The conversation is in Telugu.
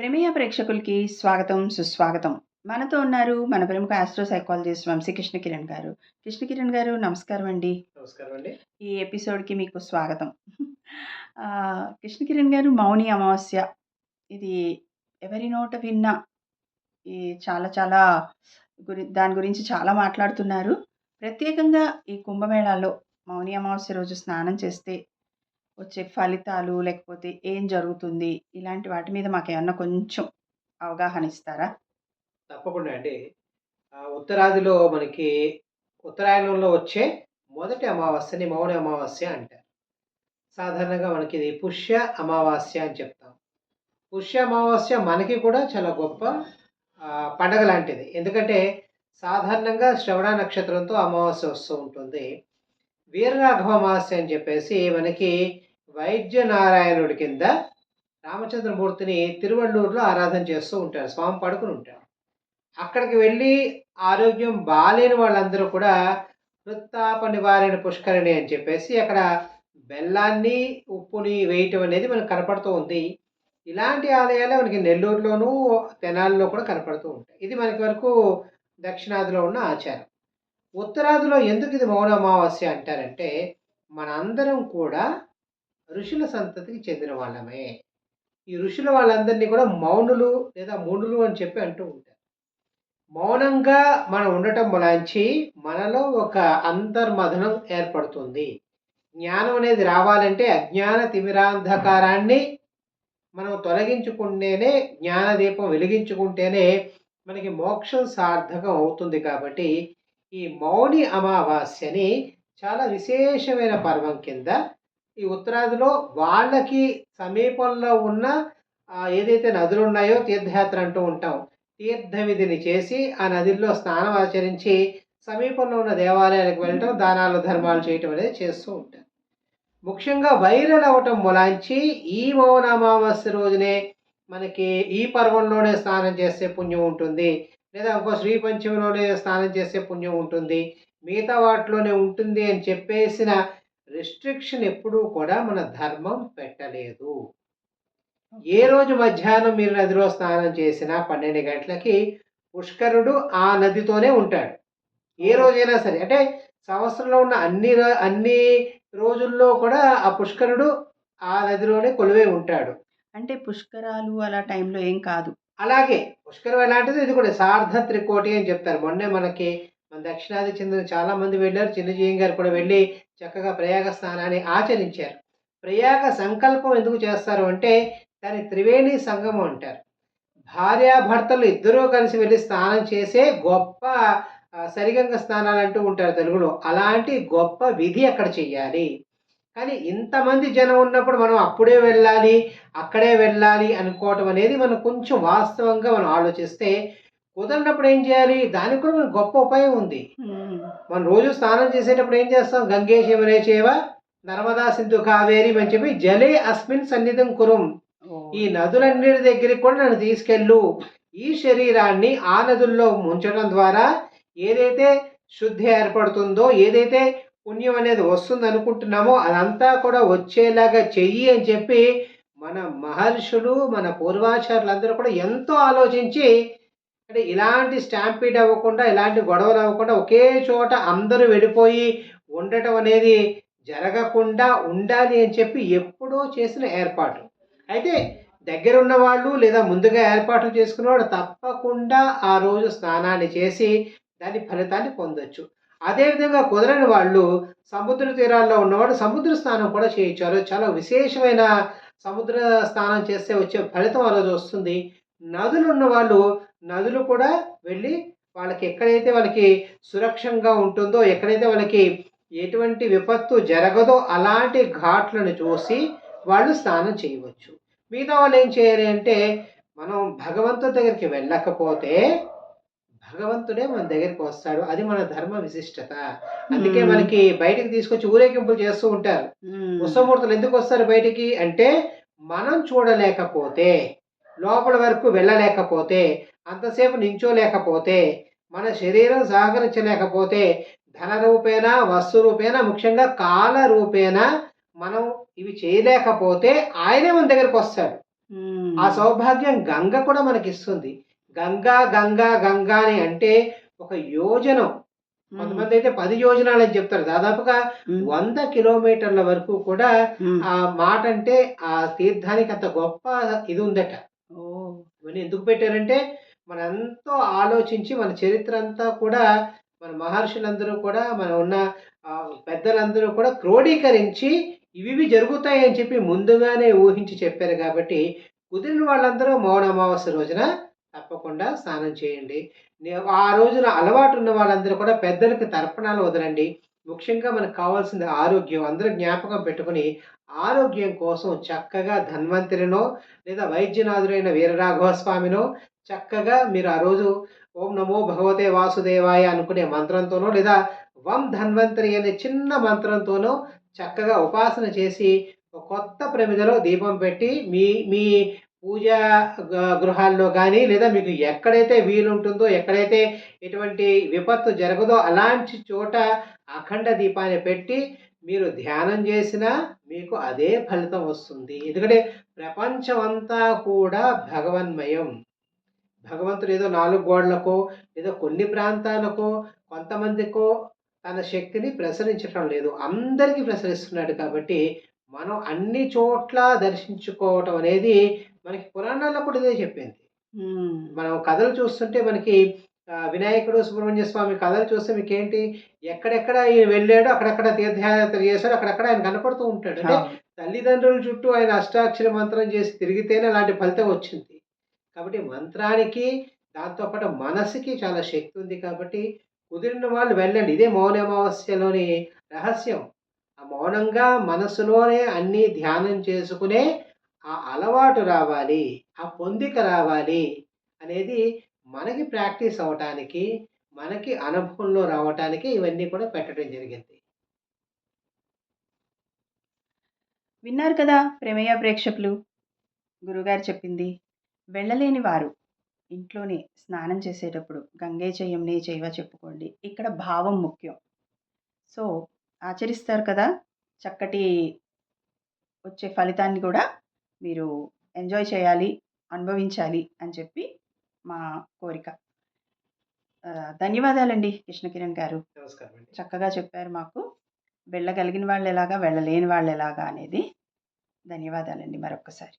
ప్రమేయ ప్రేక్షకులకి స్వాగతం సుస్వాగతం. మనతో ఉన్నారు మన ప్రముఖ ఆస్ట్రో సైకాలజిస్ట్ వంశీ కృష్ణ కిరణ్ గారు. కృష్ణ కిరణ్ గారు నమస్కారం అండి. నమస్కారం అండి. ఈ ఎపిసోడ్కి మీకు స్వాగతం. కృష్ణ కిరణ్ గారు మౌని అమావాస్య. ఇది ఎవరి నోట విన్నా ఈ చాలా చాలా గురి దాని గురించి చాలా మాట్లాడుతున్నారు. ప్రత్యేకంగా ఈ కుంభమేళాలో మౌని అమావాస్య రోజు స్నానం చేస్తే వచ్చే ఫలితాలు లేకపోతే ఏం జరుగుతుంది? ఇలాంటి వాటి మీద మాకు ఏమన్నా కొంచెం అవగాహన ఇస్తారా? తప్పకుండా అండి. ఉత్తరాదిలో మనకి ఉత్తరాయణంలో వచ్చే మొదటి అమావాస్యని మౌన అమావాస్య అంటారు. సాధారణంగా మనకి ఇది పుష్య అమావాస్య అని చెప్తాం. పుష్య అమావాస్య మనకి కూడా చాలా గొప్ప పండగ లాంటిది. ఎందుకంటే సాధారణంగా శ్రవణ నక్షత్రంతో అమావాస్య వస్తూ ఉంటుంది. వీరరాఘవ అమావాస్య అని చెప్పేసి మనకి వైద్య నారాయణుడి కింద రామచంద్రమూర్తిని తిరువళ్ళూరులో ఆరాధన చేస్తూ ఉంటారు స్వామి పడుకుని ఉంటారు. అక్కడికి వెళ్ళి ఆరోగ్యం బాలేని వాళ్ళందరూ కూడా వృత్తాప నివారణ పుష్కరిణి అని చెప్పేసి అక్కడ బెల్లాన్ని ఉప్పుని వేయటం అనేది మనకు కనపడుతూ ఉంది. ఇలాంటి ఆలయాలే మనకి నెల్లూరులోనూ తెనాలిలో కూడా కనపడుతూ ఉంటాయి. ఇది మనకి వరకు దక్షిణాదిలో ఉన్న ఆచారం. ఉత్తరాదిలో ఎందుకు ఇది మౌన అమావాస్య అంటారంటే మనందరం కూడా ఋషుల సంతతికి చెందిన వాళ్ళమే. ఈ ఋషుల వాళ్ళందరినీ కూడా మౌనులు లేదా మౌనులు అని చెప్పి అంటూ ఉంటారు. మౌనంగా మనం ఉండటం మొలాంచి మనలో ఒక అంతర్మథనం ఏర్పడుతుంది. జ్ఞానం అనేది రావాలంటే అజ్ఞాన తిమిరాంధకారాన్ని మనం తొలగించుకుంటేనే జ్ఞానదీపం వెలిగించుకుంటేనే మనకి మోక్షం సార్థకం అవుతుంది కాబట్టి ఈ మౌని అమావాస్యని చాలా విశేషమైన పర్వం కింద ఈ ఉత్తరాదిలో వాళ్ళకి సమీపంలో ఉన్న ఏదైతే నదులు ఉన్నాయో తీర్థయాత్ర అంటూ ఉంటాం తీర్థ విధిని చేసి ఆ నదిల్లో స్నానం ఆచరించి సమీపంలో ఉన్న దేవాలయాలకు వెళ్ళటం దానాలు ధర్మాలు చేయటం అనేది చేస్తూ ఉంటారు. ముఖ్యంగా వైరల్ అవటం ములాంచి ఈ మౌనామావాస్య రోజునే మనకి ఈ పర్వంలోనే స్నానం చేస్తే పుణ్యం ఉంటుంది లేదా ఒక శ్రీ పంచమిలోనే స్నానం చేస్తే పుణ్యం ఉంటుంది మిగతా వాటిలోనే ఉంటుంది అని చెప్పేసిన రెస్ట్రిక్షన్ ఎప్పుడూ కూడా మన ధర్మం పెట్టలేదు. ఏ రోజు మధ్యాహ్నం మీరు నదిలో స్నానం చేసినా పన్నెండు గంటలకి పుష్కరుడు ఆ నదితోనే ఉంటాడు. ఏ రోజైనా సరే అంటే సంవత్సరంలో ఉన్న అన్ని అన్ని రోజుల్లో కూడా ఆ పుష్కరుడు ఆ నదిలోనే కొలువై ఉంటాడు. అంటే పుష్కరాలు అలా టైంలో ఏం కాదు. అలాగే పుష్కరం ఎలాంటిది ఇది కూడా సార్ధ త్రికోటి అని చెప్తారు. మొన్నే మనకి మన దక్షిణాది చెందిన చాలా మంది వెళ్ళారు. చిన్నజీయం గారు కూడా వెళ్ళి చక్కగా ప్రయాగ స్నానాన్ని ఆచరించారు. ప్రయాగ సంకల్పం ఎందుకు చేస్తారు అంటే దాని త్రివేణి సంగమం అంటారు. భార్యాభర్తలు ఇద్దరూ కలిసి వెళ్ళి స్నానం చేసే గొప్ప సరిగంగ స్నానాలు అంటూ ఉంటారు తెలుగులో. అలాంటి గొప్ప విధి అక్కడ చెయ్యాలి. కానీ ఇంతమంది జనం ఉన్నప్పుడు మనం అప్పుడే వెళ్ళాలి అక్కడే వెళ్ళాలి అనుకోవటం అనేది మనం కొంచెం వాస్తవంగా మనం ఆలోచిస్తే కుదరినప్పుడు ఏం చేయాలి? దానికి కూడా మనకు గొప్ప ఉపాయం ఉంది. మనం రోజు స్నానం చేసేటప్పుడు ఏం చేస్తాం? గంగే శివనే చేవ నర్మదా సింధు కావేరి అని చెప్పి జలే అస్మిన్ సన్నిధం కురుం. ఈ నదులన్నిటి దగ్గరికి కూడా నన్ను తీసుకెళ్ళు. ఈ శరీరాన్ని ఆ నదుల్లో ముంచడం ద్వారా ఏదైతే శుద్ధి ఏర్పడుతుందో ఏదైతే పుణ్యం అనేది వస్తుంది అనుకుంటున్నామో అదంతా కూడా వచ్చేలాగా చెయ్యి అని చెప్పి మన మహర్షులు మన పూర్వాచారులందరూ కూడా ఎంతో ఆలోచించి అంటే ఇలాంటి స్టాంపీడ్ అవ్వకుండా ఇలాంటి గొడవలు అవ్వకుండా ఒకే చోట అందరూ వెళ్ళిపోయి ఉండటం అనేది జరగకుండా ఉండాలి అని చెప్పి ఎప్పుడో చేసిన ఏర్పాటు అయితే దగ్గర ఉన్న వాళ్ళు లేదా ముందుగా ఏర్పాట్లు చేసుకున్నవాడు తప్పకుండా ఆ రోజు స్నానాన్ని చేసి దాని ఫలితాన్ని పొందొచ్చు. అదేవిధంగా కుదరని వాళ్ళు సముద్ర తీరాల్లో ఉన్నవాడు సముద్ర స్నానం కూడా చేయించారు చాలా విశేషమైన సముద్ర స్నానం చేస్తే వచ్చే ఫలితం ఆ రోజు వస్తుంది. నదులు ఉన్న వాళ్ళు నదులు కూడా వెళ్ళి వాళ్ళకి ఎక్కడైతే వాళ్ళకి సురక్షంగా ఉంటుందో ఎక్కడైతే వాళ్ళకి ఎటువంటి విపత్తు జరగదో అలాంటి ఘాట్లను చూసి వాళ్ళు స్నానం చేయవచ్చు. మిగతా వాళ్ళు ఏం చేయాలి అంటే మనం భగవంతుడి దగ్గరికి వెళ్ళకపోతే భగవంతుడే మన దగ్గరికి వస్తాడు. అది మన ధర్మ విశిష్టత. అందుకే. మనకి బయటికి తీసుకొచ్చి ఊరేగింపులు చేస్తూ ఉంటారు. ఉత్సవమూర్తులు ఎందుకు వస్తారు బయటికి అంటే మనం చూడలేకపోతే లోపల వరకు వెళ్ళలేకపోతే అంతసేపు నించోలేకపోతే మన శరీరం సహకరించలేకపోతే ధన రూపేణ వస్తు రూపేణ ముఖ్యంగా కాల రూపేణ మనం ఇవి చేయలేకపోతే ఆయనే మన దగ్గరకు వస్తాడు. ఆ సౌభాగ్యం గంగ కూడా మనకిస్తుంది. గంగా, గంగా, గంగా అని అంటే ఒక యోజనం. హ్మ్. కొంతమందైతే 10 యోజనాలని చెప్తారు. దాదాపుగా. 100 కిలోమీటర్ల వరకు కూడా. ఆ మాట అంటే ఆ తీర్థానికి అంత గొప్ప ఇది ఉందట. ఇవన్నీ ఎందుకు పెట్టారంటే మనంతో ఆలోచించి మన చరిత్ర అంతా కూడా మన మహర్షులందరూ కూడా మన ఉన్న పెద్దలందరూ కూడా క్రోడీకరించి ఇవి జరుగుతాయని చెప్పి ముందుగానే ఊహించి చెప్పారు కాబట్టి కుదిరిన వాళ్ళందరూ మౌన అమావాస్య రోజున తప్పకుండా స్నానం చేయండి. నే ఆ రోజున అలవాటు ఉన్న వాళ్ళందరూ కూడా పెద్దలకు తర్పణాలు వదలండి. ముఖ్యంగా మనకు కావాల్సింది ఆరోగ్యం. అందరూ జ్ఞాపకం పెట్టుకొని ఆరోగ్యం కోసం చక్కగా ధన్వంతరినో లేదా వైద్యనాథుడైన వీరరాఘవ స్వామినో చక్కగా మీరు ఆ రోజు ఓం నమో భగవతే వాసుదేవాయ అనుకునే మంత్రంతోనో లేదా వం ధన్వంతరి అనే చిన్న మంత్రంతోనో చక్కగా ఉపాసన చేసి ఒక కొత్త ప్రమిదలో దీపం పెట్టి మీ మీ పూజా గ- గృహాల్లో కానీ లేదా మీకు ఎక్కడైతే వీలుంటుందో ఎక్కడైతే ఎటువంటి విపత్తు జరగదో అలాంటి చోట అఖండ దీపాన్ని పెట్టి మీరు ధ్యానం చేసినా మీకు అదే ఫలితం వస్తుంది. ఎందుకంటే ప్రపంచం అంతా కూడా భగవన్మయం. భగవంతుడు ఏదో నాలుగు గోడలకో ఏదో కొన్ని ప్రాంతాలకో కొంతమందికో తన శక్తిని ప్రసరించటం లేదు. అందరికీ ప్రసరిస్తున్నాడు కాబట్టి మనం అన్ని చోట్ల దర్శించుకోవటం అనేది మనకి పురాణాల్లో కూడా ఇదే చెప్పింది. మనం కథలు చూస్తుంటే మనకి వినాయకుడు సుబ్రహ్మణ్య స్వామి కథలు చూస్తే మీకు ఏంటి ఎక్కడెక్కడ ఈయన వెళ్ళాడో అక్కడక్కడ తీర్థయాత్ర చేశాడు అక్కడక్కడ ఆయన కనపడుతూ ఉంటాడు. అంటే. తల్లిదండ్రుల చుట్టూ ఆయన అష్టాక్షర మంత్రం చేసి తిరిగితేనే అలాంటి ఫలితం వచ్చింది. కాబట్టి మంత్రానికి దాంతోపాటు మనసుకి చాలా శక్తి ఉంది కాబట్టి కుదిరిన వాళ్ళు వెళ్ళండి. ఇదే మౌన అమావాస్యలోని రహస్యం. ఆ మౌనంగా మనసులోనే అన్నీ ధ్యానం చేసుకునే ఆ అలవాటు రావాలి ఆ పొందిక రావాలి అనేది మనకి ప్రాక్టీస్ అవటానికి మనకి అనుభవంలో రావటానికి ఇవన్నీ కూడా పెట్టడం జరిగింది. విన్నారు కదా ప్రమేయ ప్రేక్షకులు? గురుగారు చెప్పింది. వెళ్ళలేని వారు ఇంట్లోనే స్నానం చేసేటప్పుడు గంగే చెయ్యంనే చేయవ చెప్పుకోండి. ఇక్కడ భావం ముఖ్యం. సో ఆచరిస్తారు కదా? చక్కటి వచ్చే ఫలితాన్ని కూడా మీరు ఎంజాయ్ చేయాలి అనుభవించాలి అని చెప్పి మా కోరిక. ధన్యవాదాలండి కృష్ణకిరణ్ గారు. చక్కగా చెప్పారు మాకు. వెళ్ళగలిగిన వాళ్ళు ఎలాగా వెళ్ళలేని వాళ్ళు ఎలాగా అనేది. ధన్యవాదాలండి మరొకసారి